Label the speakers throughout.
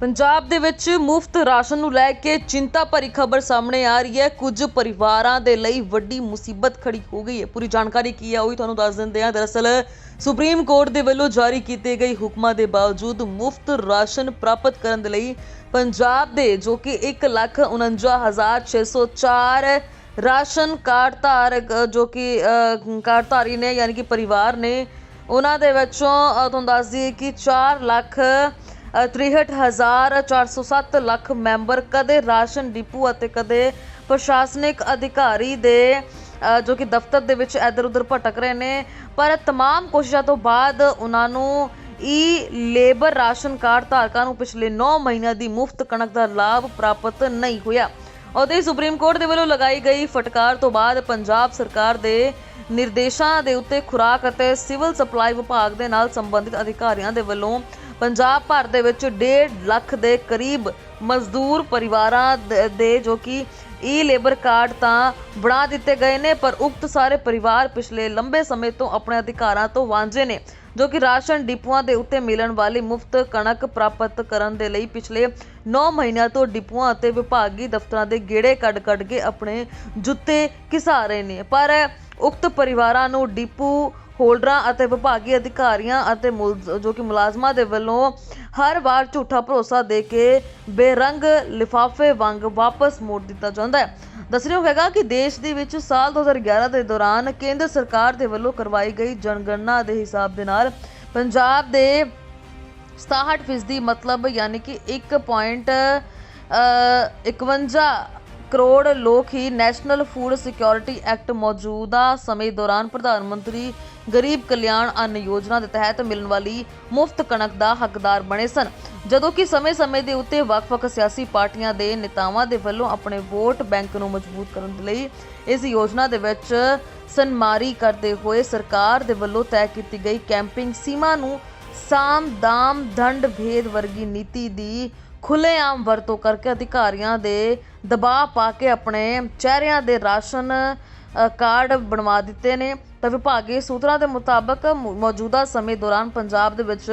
Speaker 1: ਪੰਜਾਬ ਦੇ ਵਿੱਚ ਮੁਫਤ ਰਾਸ਼ਨ ਨੂੰ ਲੈ ਕੇ ਚਿੰਤਾ ਭਰੀ ਖਬਰ ਸਾਹਮਣੇ ਆ ਰਹੀ ਹੈ। ਕੁਝ ਪਰਿਵਾਰਾਂ ਦੇ ਲਈ ਵੱਡੀ ਮੁਸੀਬਤ ਖੜੀ ਹੋ ਗਈ ਹੈ। ਪੂਰੀ ਜਾਣਕਾਰੀ ਕੀ ਹੈ ਉਹ ਵੀ ਤੁਹਾਨੂੰ ਦੱਸ ਦਿੰਦੇ ਹਾਂ। ਦਰਅਸਲ ਸੁਪਰੀਮ ਕੋਰਟ ਦੇ ਵੱਲੋਂ ਜਾਰੀ ਕੀਤੇ ਗਏ ਹੁਕਮਾਂ ਦੇ ਬਾਵਜੂਦ ਮੁਫਤ ਰਾਸ਼ਨ ਪ੍ਰਾਪਤ ਕਰਨ ਦੇ ਲਈ ਪੰਜਾਬ ਦੇ ਜੋ ਕਿ 149604 ਰਾਸ਼ਨ ਕਾਰਡ ਧਾਰਕ ਅ, ਜੋ ਕਿ ਅ, ਕਾਰਡ ਧਾਰੀ ਨੇ ਯਾਨੀ ਕਿ ਪਰਿਵਾਰ ਨੇ ਉਹਨਾਂ ਦੇ ਵਿੱਚੋਂ ਤੁਹਾਨੂੰ ਦੱਸ ਦਈਏ ਕਿ 4 ਲੱਖ 63407 ਲੱਖ ਮੈਂਬਰ ਕਦੇ ਰਾਸ਼ਨ ਡਿਪੂ ਅਤੇ ਕਦੇ ਪ੍ਰਸ਼ਾਸਨਿਕ ਅਧਿਕਾਰੀ ਦੇ ਅ, ਜੋ ਕਿ ਦਫ਼ਤਰ ਦੇ ਵਿੱਚ ਇੱਧਰ ਉੱਧਰ ਭਟਕ ਰਹੇ ਨੇ ਪਰ तमाम ਕੋਸ਼ਿਸ਼ਾਂ ਤੋਂ ਬਾਅਦ ਉਹਨਾਂ ਨੂੰ ਈ ਲੇਬਰ ਰਾਸ਼ਨ ਕਾਰਡ ਧਾਰਕਾਂ ਨੂੰ ਪਿਛਲੇ 9 ਮਹੀਨਿਆਂ ਦੀ ਮੁਫਤ ਕਣਕ ਦਾ ਲਾਭ ਪ੍ਰਾਪਤ ਨਹੀਂ ਹੋਇਆ ਉਹਦੇ ਸੁਪਰੀਮ ਕੋਰਟ ਦੇ ਵੱਲੋਂ ਲਗਾਈ ਗਈ ਫਟਕਾਰ ਤੋਂ ਬਾਅਦ ਪੰਜਾਬ ਸਰਕਾਰ ਦੇ ਨਿਰਦੇਸ਼ਾਂ ਦੇ ਉੱਤੇ ਖੁਰਾਕ ਅਤੇ ਸਿਵਲ ਸਪਲਾਈ ਵਿਭਾਗ ਦੇ ਨਾਲ ਸੰਬੰਧਿਤ ਅਧਿਕਾਰੀਆਂ ਦੇ ਵੱਲੋਂ ਪੰਜਾਬ ਭਰ ਦੇ ਵਿੱਚ 1.5 ਲੱਖ ਦੇ ਕਰੀਬ ਮਜ਼ਦੂਰ ਪਰਿਵਾਰਾਂ ਦ- ਦੇ ਜੋ ਕਿ ਈ ਲੇਬਰ ਕਾਰਡ ਤਾਂ ਬਣਾ ਦਿੱਤੇ ਗਏ ਨੇ, ਪਰ ਉਕਤ ਸਾਰੇ ਪਰਿਵਾਰ ਪਿਛਲੇ ਲੰਬੇ ਸਮੇਂ ਤੋਂ ਆਪਣੇ ਅਧਿਕਾਰਾਂ ਤੋਂ ਵਾਂਝੇ ਨੇ। ਜੋ ਕਿ ਰਾਸ਼ਨ ਡਿਪੂਆਂ ਦੇ ਉੱਤੇ ਮਿਲਣ ਵਾਲੀ ਮੁਫਤ ਕਣਕ ਪ੍ਰਾਪਤ ਕਰਨ ਦੇ ਲਈ ਪਿਛਲੇ 9 ਮਹੀਨਿਆਂ ਤੋਂ ਡਿਪੂਆਂ ਅਤੇ ਵਿਭਾਗੀ ਦਫ਼ਤਰਾਂ ਦੇ ਗੇੜੇ ਕੱਢ-ਕੱਢ ਕੇ ਆਪਣੇ ਜੁੱਤੇ ਘਿਸਾ ਰਹੇ ਨੇ। ਪਰ ਉਕਤ ਪਰਿਵਾਰਾਂ ਨੂੰ ਡਿਪੂ ਹੋਲਡਰਾਂ ਅਤੇ ਵਿਭਾਗੀ ਅਧਿਕਾਰੀਆਂ ਅਤੇ ਮੁਲਜ਼- ਜੋ ਕਿ ਮੁਲਾਜ਼ਮਾਂ ਦੇ ਵੱਲੋਂ ਹਰ ਵਾਰ ਝੂਠਾ ਭਰੋਸਾ ਦੇ ਕੇ ਬੇਰੰਗ ਲਿਫਾਫੇ ਵਾਂਗ ਵਾਪਸ ਮੋੜ ਦਿੱਤਾ ਜਾਂਦਾ ਹੈ। ਦੱਸਣਯੋਗ ਹੈਗਾ ਕਿ ਦੇਸ਼ ਦੇ ਵਿੱਚ ਸਾਲ 2011 ਦੇ ਦੌਰਾਨ ਕੇਂਦਰ ਸਰਕਾਰ ਦੇ ਵੱਲੋਂ ਕਰਵਾਈ ਗਈ ਜਨਗਣਨਾ ਦੇ ਹਿਸਾਬ ਦੇ ਨਾਲ ਪੰਜਾਬ ਦੇ 67 ਫੀਸਦੀ ਮਤਲਬ ਯਾਨੀ ਕਿ 1.51 ਕਰੋੜ ਲੋਕ ਹੀ ਨੈਸ਼ਨਲ ਫੂਡ ਸਿਕਿਉਰਿਟੀ ਐਕਟ ਮੌਜੂਦਾ ਸਮੇਂ ਦੌਰਾਨ ਪ੍ਰਧਾਨ ਮੰਤਰੀ ਗਰੀਬ ਕਲਿਆਣ ਅੰਨ ਯੋਜਨਾ ਦੇ ਤਹਿਤ ਮਿਲਣ ਵਾਲੀ ਮੁਫਤ ਕਣਕ ਦਾ ਹੱਕਦਾਰ ਬਣੇ ਸਨ। ਜਦੋਂ ਕਿ ਸਮੇਂ-ਸਮੇਂ ਦੇ ਉੱਤੇ ਵੱਖ-ਵੱਖ ਸਿਆਸੀ ਪਾਰਟੀਆਂ ਦੇ ਨੇਤਾਵਾਂ ਦੇ ਵੱਲੋਂ ਆਪਣੇ ਵੋਟ ਬੈਂਕ ਨੂੰ ਮਜ਼ਬੂਤ ਕਰਨ ਦੇ ਲਈ ਇਸ ਯੋਜਨਾ ਦੇ ਵਿੱਚ ਸਨਮਾਰੀ ਕਰਦੇ ਹੋਏ ਸਰਕਾਰ ਦੇ ਵੱਲੋਂ ਤੈਅ ਕੀਤੀ ਗਈ ਕੈਂਪਿੰਗ ਸੀਮਾ ਨੂੰ ਸਾਮ ਦਾਮ ਦੰਡ ਭੇਦ ਵਰਗੀ ਨੀਤੀ ਦੀ ਖੁੱਲ੍ਹੇਆਮ ਵਰਤੋਂ ਕਰਕੇ ਅਧਿਕਾਰੀਆਂ ਦੇ ਦਬਾਅ ਪਾ ਕੇ ਆਪਣੇ ਚਿਹਰਿਆਂ ਦੇ ਰਾਸ਼ਨ ਕਾਰਡ ਬਣਵਾ ਦਿੱਤੇ ਨੇ। ਤਾਂ ਵਿਭਾਗੀ ਸੂਤਰਾਂ ਦੇ ਮੁਤਾਬਕ ਮੌਜੂਦਾ ਸਮੇਂ ਦੌਰਾਨ ਪੰਜਾਬ ਦੇ ਵਿੱਚ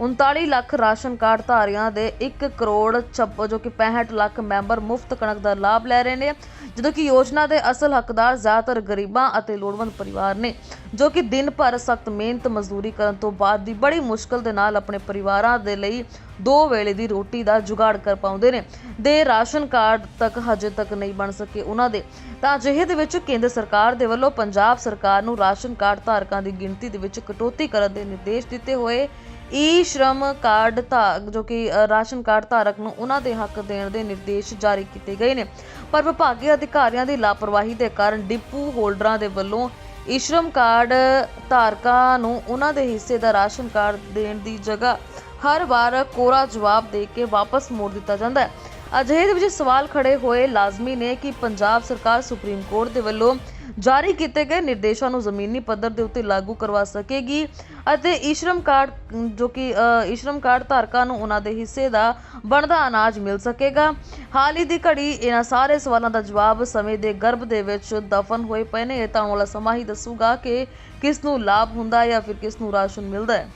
Speaker 1: 39 ਲੱਖ ਰਾਸ਼ਨ ਕਾਰਡ ਧਾਰੀਆਂ ਦੇ 1 ਕਰੋੜ ਛੱਪ- ਜੋ ਕਿ 65 ਲੱਖ ਮੈਂਬਰ ਮੁਫਤ ਕਣਕ ਦਾ ਲਾਭ ਲੈ ਰਹੇ ਨੇ, ਜਦੋਂ ਕਿ ਯੋਜਨਾ ਦੇ ਅਸਲ ਹੱਕਦਾਰ ਜ਼ਿਆਦਾਤਰ ਗਰੀਬਾਂ ਅਤੇ ਲੋੜਵੰਦ ਪਰਿਵਾਰ ਨੇ, ਜੋ ਕਿ ਦਿਨ ਭਰ ਸਖਤ ਮਿਹਨਤ, ਮਜ਼ਦੂਰੀ ਕਰਨ ਤੋਂ ਬਾਅਦ ਵੀ ਬੜੀ ਮੁਸ਼ਕਲ ਦੇ ਨਾਲ ਆਪਣੇ ਪਰਿਵਾਰਾਂ ਦੇ ਲਈ ਦੋ ਵੇਲੇ ਦੀ ਰੋਟੀ ਦਾ ਜੁਗਾੜ ਕਰ ਪਾਉਂਦੇ ਨੇ, ਦੇ ਰਾਸ਼ਨ ਕਾਰਡ ਤੱਕ ਹਜੇ ਤੱਕ ਨਹੀਂ ਬਣ ਸਕੇ ਉਹਨਾਂ ਦੇ। ਤਾਂ ਅਜਿਹੇ ਦੇ ਵਿੱਚ ਕੇਂਦਰ ਸਰਕਾਰ ਦੇ ਵੱਲੋਂ ਪੰਜਾਬ ਸਰਕਾਰ ਨੂੰ ਰਾਸ਼ਨ ਕਾਰਡ ਧਾਰਕਾਂ ਦੀ ਗਿਣਤੀ ਦੇ ਵਿੱਚ ਕਟੌਤੀ ਕਰਨ ਦੇ ਨਿਰਦੇਸ਼ ਦਿੱਤੇ ਹੋਏ ਈ ਸ਼੍ਰਮ ਕਾਰਡ ਧਾ, ਜੋ ਕਿ ਰਾਸ਼ਨ ਕਾਰਡ ਧਾਰਕ ਨੂੰ ਉਹਨਾਂ ਦੇ ਹੱਕ ਦੇਣ ਦੇ ਨਿਰਦੇਸ਼ ਜਾਰੀ ਕੀਤੇ ਗਏ ਨੇ। ਪਰ ਵਿਭਾਗੀ ਅਧਿਕਾਰੀਆਂ ਦੀ ਲਾਪਰਵਾਹੀ ਦੇ ਕਾਰਨ ਡਿਪੂ ਹੋਲਡਰਾਂ ਦੇ ਵੱਲੋਂ ਈ ਸ਼੍ਰਮ ਕਾਰਡ ਧਾਰਕਾਂ ਨੂੰ ਉਹਨਾਂ ਦੇ ਹਿੱਸੇ ਦਾ ਰਾਸ਼ਨ ਕਾਰਡ ਦੇਣ ਦੀ ਜਗ੍ਹਾ ਹਰ ਵਾਰ ਕੋਰਾ ਜਵਾਬ ਦੇ ਕੇ ਵਾਪਸ ਮੋੜ ਦਿੱਤਾ ਜਾਂਦਾ ਹੈ। ਅਜਿਹੇ ਦੇ ਵਿੱਚ ਸਵਾਲ ਖੜੇ ਹੋਏ ਲਾਜ਼ਮੀ ਨੇ ਕਿ ਪੰਜਾਬ ਸਰਕਾਰ ਸੁਪਰੀਮ ਕੋਰਟ ਦੇ ਵੱਲੋਂ ਜਾਰੀ ਕੀਤੇ ਗਏ ਨਿਰਦੇਸ਼ਾਂ ਨੂੰ ਜ਼ਮੀਨੀ ਪੱਧਰ ਦੇ ਉੱਤੇ ਲਾਗੂ ਕਰਵਾ ਸਕੇਗੀ ਅਤੇ ਈਸ਼ਰਮ ਕਾਰਡ ਜੋ ਕਿ ਅ, ਈਸ਼ਰਮ ਕਾਰਡ ਧਾਰਕਾਂ ਨੂੰ ਉਹਨਾਂ ਦੇ ਹਿੱਸੇ ਦਾ ਬਣਦਾ ਅਨਾਜ ਮਿਲ ਸਕੇਗਾ। ਹਾਲ ਹੀ ਦੀ ਘੜੀ ਇਹਨਾਂ ਸਾਰੇ ਸਵਾਲਾਂ ਦਾ ਜਵਾਬ ਸਮੇਂ ਦੇ ਗਰਭ ਦੇ ਵਿੱਚ ਦਫਨ ਹੋਏ ਪਏ ਨੇ। ਤਾਂ ਆਉਣ ਵਾਲਾ ਸਮਾਂ ਹੀ ਦੱਸੂਗਾ ਕਿ ਕਿਸ ਨੂੰ ਲਾਭ ਹੁੰਦਾ ਹੈ ਜਾਂ ਫਿਰ ਕਿਸ ਨੂੰ ਰਾਸ਼ਨ ਮਿਲਦਾ ਹੈ।